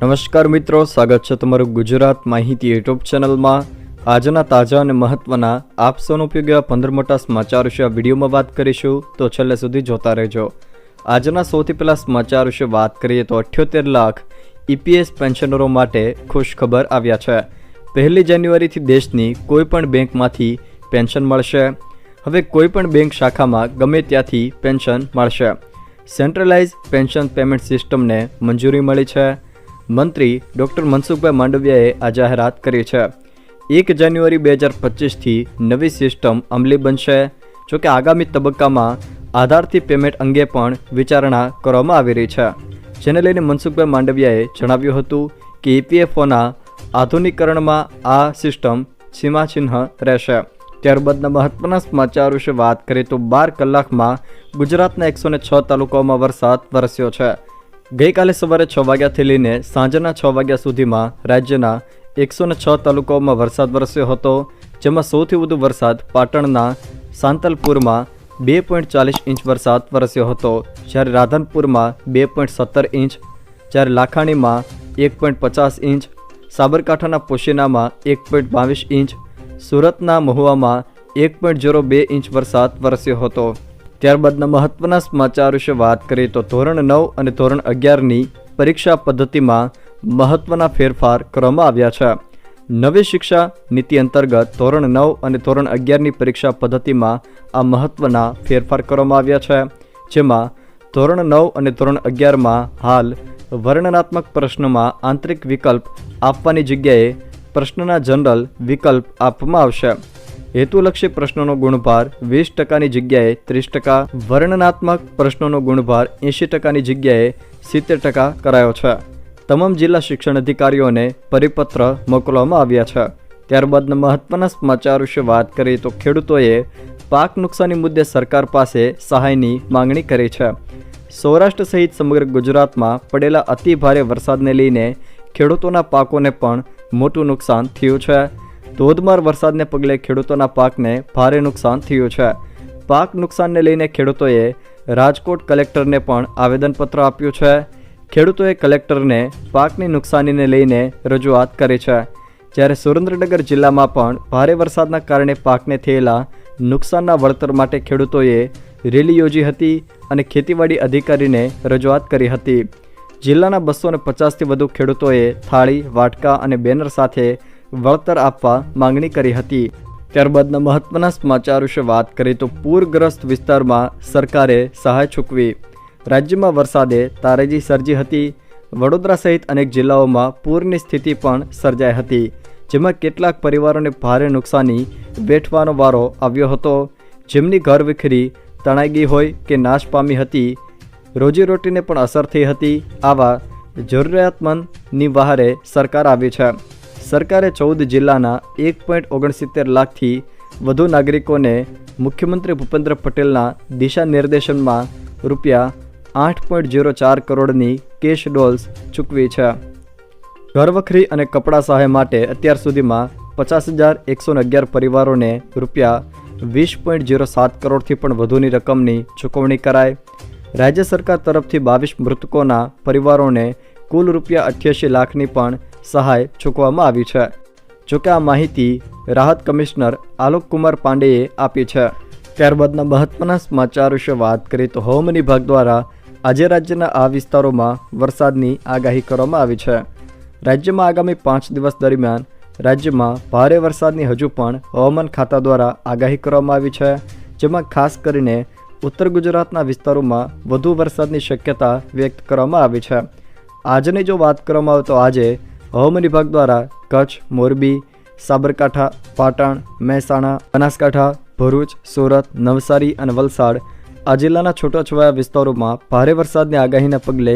નમસ્કાર મિત્રો, સ્વાગત છે તમારું ગુજરાત માહિતી યુટ્યુબ ચેનલમાં. આજના તાજા અને મહત્વના આપસોનો ઉપયોગ એવા પંદર મોટા સમાચાર વિશે આ વિડીયોમાં વાત કરીશું, તો છેલ્લે સુધી જોતા રહેજો. આજના સૌથી પહેલા સમાચાર વિશે વાત કરીએ તો અઠ્યોતેર લાખ ઈપીએસ પેન્શનરો માટે ખુશ ખબર આવ્યા છે. પહેલી જાન્યુઆરીથી દેશની કોઈપણ બેંકમાંથી પેન્શન મળશે. હવે કોઈપણ બેંક શાખામાં ગમે ત્યાંથી પેન્શન મળશે. સેન્ટ્રલાઇઝ પેન્શન પેમેન્ટ સિસ્ટમને મંજૂરી મળી છે. મંત્રી ડૉક્ટર મનસુખભાઈ માંડવિયાએ આ જાહેરાત કરી છે. એક જાન્યુઆરી બે હજાર પચીસથી નવી સિસ્ટમ અમલી બનશે. જો કે આગામી તબક્કામાં આધારથી પેમેન્ટ અંગે પણ વિચારણા કરવામાં આવી રહી છે. જેને લઈને મનસુખભાઈ માંડવિયાએ જણાવ્યું હતું કે ઈપીએફઓના આધુનિકરણમાં આ સિસ્ટમ સીમાચિહ્ન રહેશે. ત્યારબાદના મહત્વના સમાચાર વિશે વાત કરીએ તો બાર કલાકમાં ગુજરાતના એકસો છ તાલુકાઓમાં વરસાદ વરસ્યો છે. ગઈકાલે સવારે છ વાગ્યાથી લઈને સાંજના છ વાગ્યા સુધીમાં રાજ્યના એકસો છ તાલુકાઓમાં વરસાદ વરસ્યો હતો, જેમાં સૌથી વધુ વરસાદ પાટણના સાંતલપુરમાં બે પોઈન્ટ ચાલીસ ઇંચ વરસાદ વરસ્યો હતો, જ્યારે રાધનપુરમાં બે પોઈન્ટ સત્તર ઇંચ, જ્યારે લાખાણીમાં એક પોઈન્ટ પચાસ ઇંચ, સાબરકાંઠાના પોશીનામાં એક પોઈન્ટ બાવીસ ઇંચ, સુરતના મહુવામાં એક પોઈન્ટ ઝીરો બે ઇંચ વરસાદ વરસ્યો હતો. ત્યારબાદના મહત્વના સમાચાર વિશે વાત કરીએ તો ધોરણ નવ અને ધોરણ અગિયારની પરીક્ષા પદ્ધતિમાં મહત્વના ફેરફાર કરવામાં આવ્યા છે. નવી શિક્ષા નીતિ અંતર્ગત ધોરણ નવ અને ધોરણ અગિયારની પરીક્ષા પદ્ધતિમાં આ મહત્વના ફેરફાર કરવામાં આવ્યા છે. જેમાં ધોરણ નવ અને ધોરણ અગિયારમાં હાલ વર્ણનાત્મક પ્રશ્નમાં આંતરિક વિકલ્પ આપવાની જગ્યાએ પ્રશ્નના જનરલ વિકલ્પ આપવામાં આવશે. હેતુલક્ષી પ્રશ્નોનો ગુણભાર વીસ ટકાની જગ્યાએ ત્રીસ ટકા, વર્ણનાત્મક પ્રશ્નોનો ગુણભાર એંશી ટકાની જગ્યાએ સિત્તેર ટકા કરાયો છે. તમામ જિલ્લા શિક્ષણ અધિકારીઓને પરિપત્ર મોકલવામાં આવ્યા છે. ત્યારબાદના મહત્વના સમાચાર વિશે વાત કરીએ તો ખેડૂતોએ પાક નુકસાની મુદ્દે સરકાર પાસે સહાયની માંગણી કરી છે. સૌરાષ્ટ્ર સહિત સમગ્ર ગુજરાતમાં પડેલા અતિભારે વરસાદને લઈને ખેડૂતોના પાકોને પણ મોટું નુકસાન થયું છે. ધોધમાર વરસાદને પગલે ખેડૂતોના પાકને ભારે નુકસાન થયું છે. પાક નુકસાનને લઈને ખેડૂતોએ રાજકોટ કલેક્ટરને પણ આવેદનપત્ર આપ્યું છે. ખેડૂતોએ કલેક્ટરને પાકની નુકસાનીને લઈને રજૂઆત કરી છે. જ્યારે સુરેન્દ્રનગર જિલ્લામાં પણ ભારે વરસાદના કારણે પાકને થયેલા નુકસાનના વળતર માટે ખેડૂતોએ રેલી યોજી હતી અને ખેતીવાડી અધિકારીને રજૂઆત કરી હતી. જિલ્લાના બસો ને પચાસથી વધુ ખેડૂતોએ થાળી, વાટકા અને બેનર સાથે વળતર આપવા માંગણી કરી હતી. ત્યારબાદના મહત્વના સમાચાર વિશે વાત કરીએ તો પૂરગ્રસ્ત વિસ્તારમાં સરકારે સહાય ચૂકવી. રાજ્યમાં વરસાદે તારેજી સર્જી હતી. વડોદરા સહિત અનેક જિલ્લાઓમાં પૂરની સ્થિતિ પણ સર્જાઈ હતી, જેમાં કેટલાક પરિવારોને ભારે નુકસાની વેઠવાનો વારો આવ્યો હતો. જેમની ઘર વિખરી તણાઈ ગઈ હોય કે નાશ પામી હતી રોજીરોટીને પણ અસર થઈ હતી આવા જરૂરિયાતમંદની વહારે સરકાર આવી છે. સરકારે ચૌદ જિલ્લાના એક પોઈન્ટ ઓગણસિત્તેર લાખથી વધુ નાગરિકોને મુખ્યમંત્રી ભૂપેન્દ્ર પટેલના દિશા નિર્દેશનમાં રૂપિયા આઠ પોઈન્ટ ઝીરો ચાર કરોડની કેશ ડોલ્સ ચૂકવી છે. ઘરવખરી અને કપડાં સહાય માટે અત્યાર સુધીમાં પચાસ હજાર એકસો અગિયાર પરિવારોને રૂપિયા વીસ પોઈન્ટ ઝીરો સાત કરોડથી પણ વધુની રકમની ચૂકવણી કરાય રાજ્ય સરકાર તરફથી બાવીસ મૃતકોના પરિવારોને કુલ રૂપિયા અઠ્યાસી લાખની પણ સહાય ચૂકવવામાં આવી છે. જોકે આ માહિતી રાહત કમિશનર આલોકકુમાર પાંડેએ આપી છે. ત્યારબાદના મહત્વના સમાચાર વિશે વાત કરીએ તો હવામાન વિભાગ દ્વારા આજે રાજ્યના આ વિસ્તારોમાં વરસાદની આગાહી કરવામાં આવી છે. રાજ્યમાં આગામી પાંચ દિવસ દરમિયાન રાજ્યમાં ભારે વરસાદની હજુ પણ હવામાન ખાતા દ્વારા આગાહી કરવામાં આવી છે, જેમાં ખાસ કરીને ઉત્તર ગુજરાતના વિસ્તારોમાં વધુ વરસાદની શક્યતા વ્યક્ત કરવામાં આવી છે. આજની જો વાત કરવામાં આવે તો આજે હવામાન વિભાગ દ્વારા કચ્છ, મોરબી, સાબરકાંઠા, પાટણ, મહેસાણા, બનાસકાંઠા, ભરૂચ, સુરત, નવસારી અને વલસાડ આ જિલ્લાના છૂટાછવાયા વિસ્તારોમાં ભારે વરસાદની આગાહીના પગલે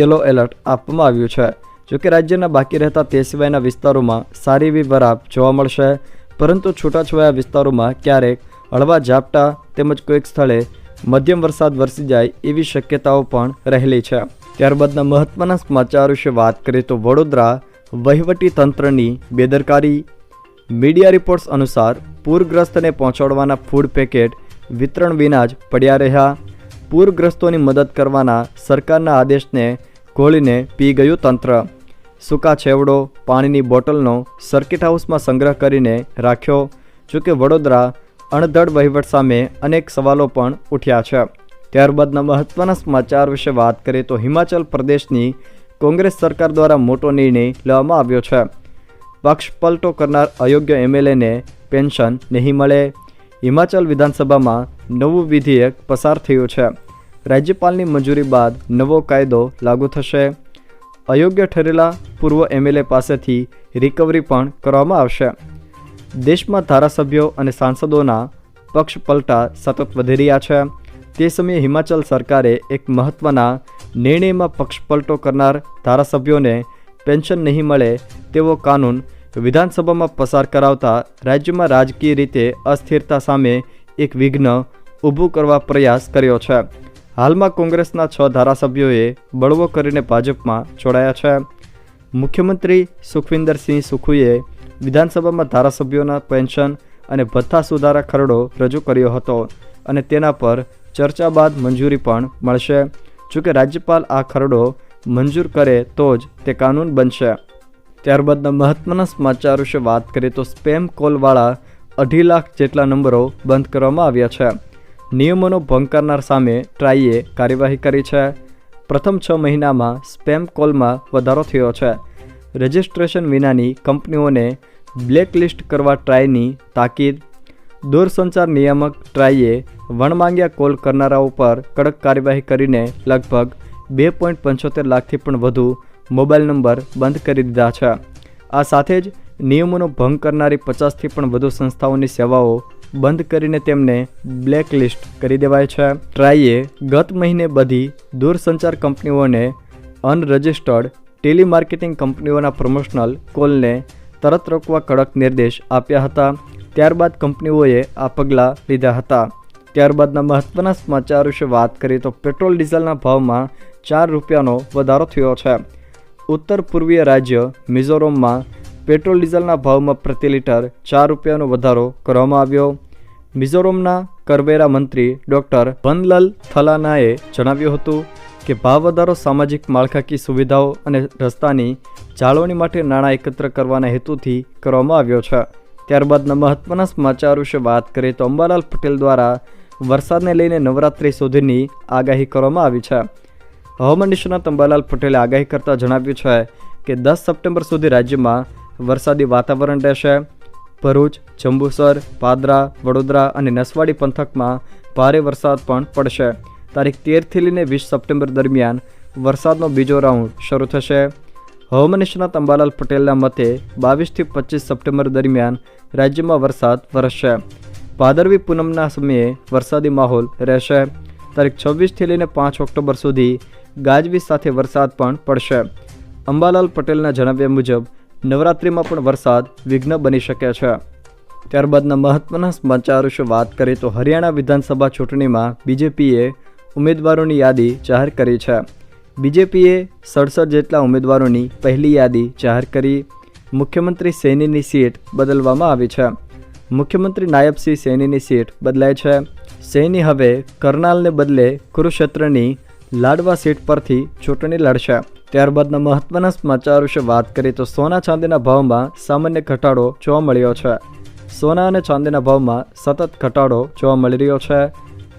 યલો એલર્ટ આપવામાં આવ્યું છે. જોકે રાજ્યના બાકી રહેતા તે સિવાયના વિસ્તારોમાં સારી એવી વરાપ જોવા મળશે, પરંતુ છૂટાછવાયા વિસ્તારોમાં ક્યારેક હળવા ઝાપટા તેમજ કોઈક સ્થળે મધ્યમ વરસાદ વરસી જાય એવી શક્યતાઓ પણ રહેલી છે. ત્યારબાદના મહત્વના સમાચાર વિશે વાત કરીએ તો વડોદરા વહીવટી તંત્રની બેદરકારી મીડિયા રિપોર્ટ્સ અનુસાર પૂરગ્રસ્તને પહોંચાડવાના ફૂડ પેકેટ વિતરણ વિના જ પડ્યા રહ્યા. પૂરગ્રસ્તોની મદદ કરવાના સરકારના આદેશને ઘોળીને પી ગયું તંત્ર. સૂકા છેવડો પાણીની બોટલનો સર્કિટ હાઉસમાં સંગ્રહ કરીને રાખ્યો, જોકે વડોદરા અણધડ વહીવટ સામે અનેક સવાલો પણ ઉઠ્યા છે. ત્યારબાદના મહત્વના સમાચાર વિશે વાત કરીએ તો હિમાચલ પ્રદેશની કોંગ્રેસ સરકાર દ્વારા મોટો નિર્ણય લેવામાં આવ્યો છે. પક્ષ પલટો કરનાર અયોગ્ય એમએલએને પેન્શન નહીં મળે. હિમાચલ વિધાનસભામાં નવું વિધેયક પસાર થયું છે. રાજ્યપાલની મંજૂરી બાદ નવો કાયદો લાગુ થશે. અયોગ્ય ઠરેલા પૂર્વ એમએલએ પાસેથી રિકવરી પણ કરવામાં આવશે. દેશમાં ધારાસભ્યો અને સાંસદોના પક્ષ પલટા સતત વધી રહ્યા છે. તે સમયે હિમાચલ સરકારે એક મહત્ત્વના નિર્ણયમાં પક્ષપલટો કરનાર ધારાસભ્યોને પેન્શન નહીં મળે તેવો કાનૂન વિધાનસભામાં પસાર કરાવતા રાજ્યમાં રાજકીય રીતે અસ્થિરતા સામે એક વિઘ્ન ઊભું કરવા પ્રયાસ કર્યો છે. હાલમાં કોંગ્રેસના છ ધારાસભ્યોએ બળવો કરીને ભાજપમાં જોડાયા છે. મુખ્યમંત્રી સુખવિન્દરસિંહ સુખુએ વિધાનસભામાં ધારાસભ્યોના પેન્શન અને ભથ્થા સુધારા ખરડો રજૂ કર્યો હતો અને તેના પર ચર્ચા બાદ મંજૂરી પણ મળશે. જોકે રાજ્યપાલ આ ખરડો મંજૂર કરે તો જ તે કાનૂન બનશે. ત્યારબાદના મહત્ત્વના સમાચાર વિશે વાત કરીએ તો સ્પેમ કોલવાળા અઢી લાખ જેટલા નંબરો બંધ કરવામાં આવ્યા છે. નિયમોનો ભંગ કરનાર સામે ટ્રાઈએ કાર્યવાહી કરી છે. પ્રથમ છ મહિનામાં સ્પેમ કોલમાં વધારો થયો છે. રજિસ્ટ્રેશન વિનાની કંપનીઓને બ્લેકલિસ્ટ કરવા ટ્રાયની તાકીદ દૂરસંચાર નિયામક ટ્રાઈએ વણમાંગ્યા કોલ કરનારાઓ પર કડક કાર્યવાહી કરીને લગભગ બે પોઈન્ટ પંચોતેર લાખથી પણ વધુ મોબાઈલ નંબર બંધ કરી દીધા છે. આ સાથે જ નિયમોનો ભંગ કરનારી પચાસથી પણ વધુ સંસ્થાઓની સેવાઓ બંધ કરીને તેમને બ્લેકલિસ્ટ કરી દેવાય છે. ટ્રાઈએ ગત મહિને બધી દૂરસંચાર કંપનીઓને અનરજિસ્ટર્ડ ટેલિમાર્કેટિંગ કંપનીઓના પ્રમોશનલ કોલને તરત રોકવા કડક નિર્દેશ આપ્યા હતા. ત્યારબાદ કંપનીઓએ આ પગલાં લીધા હતા. ત્યારબાદના મહત્ત્વના સમાચાર વિશે વાત કરીએ તો પેટ્રોલ ડીઝલના ભાવમાં ચાર રૂપિયાનો વધારો થયો છે. ઉત્તર પૂર્વીય રાજ્ય મિઝોરમમાં પેટ્રોલ ડીઝલના ભાવમાં પ્રતિ લીટર ચાર રૂપિયાનો વધારો કરવામાં આવ્યો. મિઝોરમના કરવેરા મંત્રી ડૉક્ટર વનલાલ થલાનાએ જણાવ્યું હતું કે ભાવ વધારો સામાજિક માળખાકીય સુવિધાઓ અને રસ્તાની જાળવણી માટે નાણાં એકત્ર કરવાના હેતુથી કરવામાં આવ્યો છે. ત્યારબાદના મહત્વના સમાચાર વિશે વાત કરીએ તો અંબાલાલ પટેલ દ્વારા વરસાદને લઈને નવરાત્રિ સુધીની આગાહી કરવામાં આવી છે. હવામાન નિષ્ણાત અંબાલાલ પટેલે આગાહી કરતાં જણાવ્યું છે કે દસ સપ્ટેમ્બર સુધી રાજ્યમાં વરસાદી વાતાવરણ રહેશે. ભરૂચ, જંબુસર, પાદરા, વડોદરા અને નસવાડી પંથકમાં ભારે વરસાદ પણ પડશે. તારીખ તેરથી લઈને વીસ સપ્ટેમ્બર દરમિયાન વરસાદનો બીજો રાઉન્ડ શરૂ થશે. હવામાન નિષ્ણાત અંબાલાલ પટેલના મતે બાવીસથી પચીસ સપ્ટેમ્બર દરમિયાન રાજ્યમાં વરસાદ વરસશે. ભાદરવી પૂનમના સમયે વરસાદી માહોલ રહેશે. તારીખ છવ્વીસથી લઈને પાંચ ઓક્ટોબર સુધી ગાજવીજ સાથે વરસાદ પણ પડશે. અંબાલાલ પટેલના જણાવ્યા મુજબ, નવરાત્રિમાં પણ વરસાદ વિઘ્ન બની શકે છે. ત્યારબાદના મહત્ત્વના સમાચાર વિશે વાત કરીએ તો હરિયાણા વિધાનસભા ચૂંટણીમાં બીજેપીએ ઉમેદવારોની યાદી જાહેર કરી છે. બીજેપીએ સડસઠ જેટલા ઉમેદવારોની પહેલી યાદી જાહેર કરી. મુખ્યમંત્રી સૈનીની સીટ બદલવામાં આવી છે. મુખ્યમંત્રી નાયબસિંહ સૈનીની સીટ બદલાય છે. સૈની હવે કરનાલને બદલે કુરુક્ષેત્રની લાડવા સીટ પરથી ચૂંટણી લડશે. ત્યારબાદના મહત્ત્વના સમાચાર વિશે વાત કરીએ તો સોના ચાંદીના ભાવમાં સામાન્ય ઘટાડો જોવા મળ્યો છે. સોના અને ચાંદીના ભાવમાં સતત ઘટાડો જોવા મળી રહ્યો છે.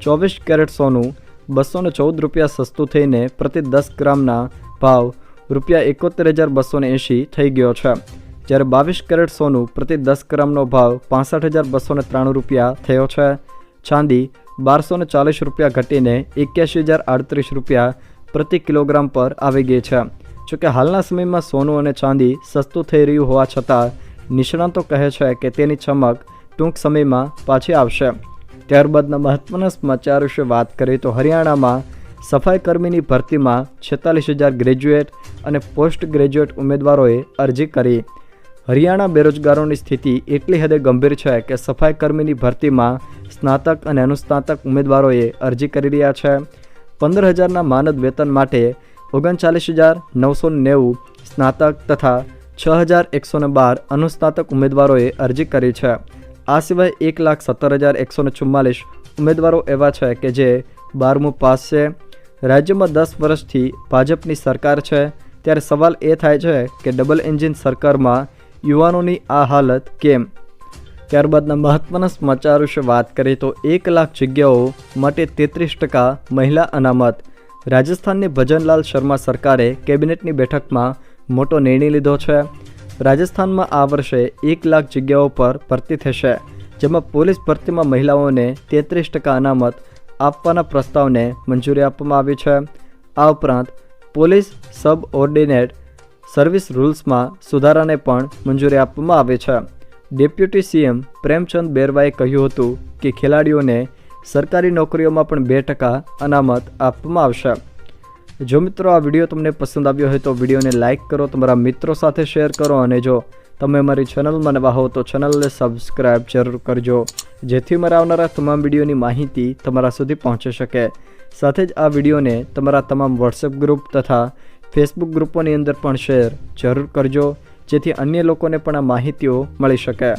ચોવીસ કેરેટ સોનું બસો ને ચૌદ રૂપિયા સસ્તું થઈને પ્રતિ દસ ગ્રામના ભાવ રૂપિયા એકોતેર હજાર બસોને એંશી થઈ ગયો છે. જ્યારે બાવીસ કેરેટ સોનું પ્રતિ દસ ગ્રામનો ભાવ પાસઠ હજાર બસોને ત્રાણું રૂપિયા થયો છે. ચાંદી બારસો ચાલીસ રૂપિયા ઘટીને એક્યાસી હજાર આડત્રીસ રૂપિયા પ્રતિ કિલોગ્રામ પર આવી ગઈ છે. જોકે હાલના સમયમાં સોનું અને ચાંદી સસ્તું થઈ રહ્યું હોવા છતાં નિષ્ણાતો કહે છે કે તેની ચમક ટૂંક સમયમાં પાછી આવશે. ત્યારબાદના મહત્વના સમાચાર વિશે વાત કરીએ તો હરિયાણામાં સફાઈ કર્મીની ભરતીમાં છેતાલીસ હજાર ગ્રેજ્યુએટ અને પોસ્ટ ગ્રેજ્યુએટ ઉમેદવારોએ અરજી કરી. હરિયાણા બેરોજગારોની સ્થિતિ એટલી હદે ગંભીર છે કે સફાઈ કર્મીની ભરતીમાં સ્નાતક અને અનુસ્નાતક ઉમેદવારોએ અરજી કરી રહ્યા છે. પંદર હજારના માનદ વેતન માટે ઓગણચાલીસ હજાર નવસો નેવું સ્નાતક તથા છ હજાર એકસો બાર અનુસ્નાતક ઉમેદવારોએ અરજી કરી છે. આ સિવાય એક લાખ સત્તર હજાર એકસો ચુમ્માલીસ ઉમેદવારો એવા છે કે જે બારમું પાસ છે. રાજ્યમાં દસ વર્ષથી ભાજપની સરકાર છે. ત્યારે સવાલ એ થાય છે કે ડબલ એન્જિન સરકારમાં યુવાનોની આ હાલત કેમ? ત્યારબાદના મહત્વના સમાચાર વિશે વાત કરીએ તો એક લાખ જગ્યાઓ માટે તેત્રીસ ટકા મહિલા અનામત. રાજસ્થાનની ભજનલાલ શર્મા સરકારે કેબિનેટની બેઠકમાં મોટો નિર્ણય લીધો છે. રાજસ્થાનમાં આ વર્ષે એક લાખ જગ્યાઓ પર ભરતી થશે, જેમાં પોલીસ ભરતીમાં મહિલાઓને તેત્રીસ ટકા અનામત આપવાના પ્રસ્તાવને મંજૂરી આપવામાં આવી છે. આ ઉપરાંત, પોલીસ સબ ઓર્ડિનેટ સર્વિસ રૂલ્સમાં સુધારાને પણ મંજૂરી આપવામાં આવી છે. ડેપ્યુટી સીએમ પ્રેમચંદ બેરવાએ કહ્યું હતું કે ખેલાડીઓને સરકારી નોકરીઓમાં પણ બે ટકા અનામત આપવામાં આવશે. જો મિત્રો આ વીડિયો તમને પસંદ આવ્યો હોય તો વિડીયોને લાઇક કરો, તમારા મિત્રો સાથે શેર કરો અને જો તમે મારી ચેનલમાં નવા હો તો ચેનલને સબસ્ક્રાઇબ જરૂર કરજો, જેથી મારા આવનારા તમામ વિડીયોની માહિતી તમારા સુધી પહોંચી શકે. સાથે જ આ વિડીયોને તમારા તમામ વોટ્સએપ ગ્રુપ તથા ફેસબુક ગ્રુપોની અંદર પણ શેર જરૂર કરજો, જેથી અન્ય લોકોને પણ આ માહિતીઓ મળી શકે.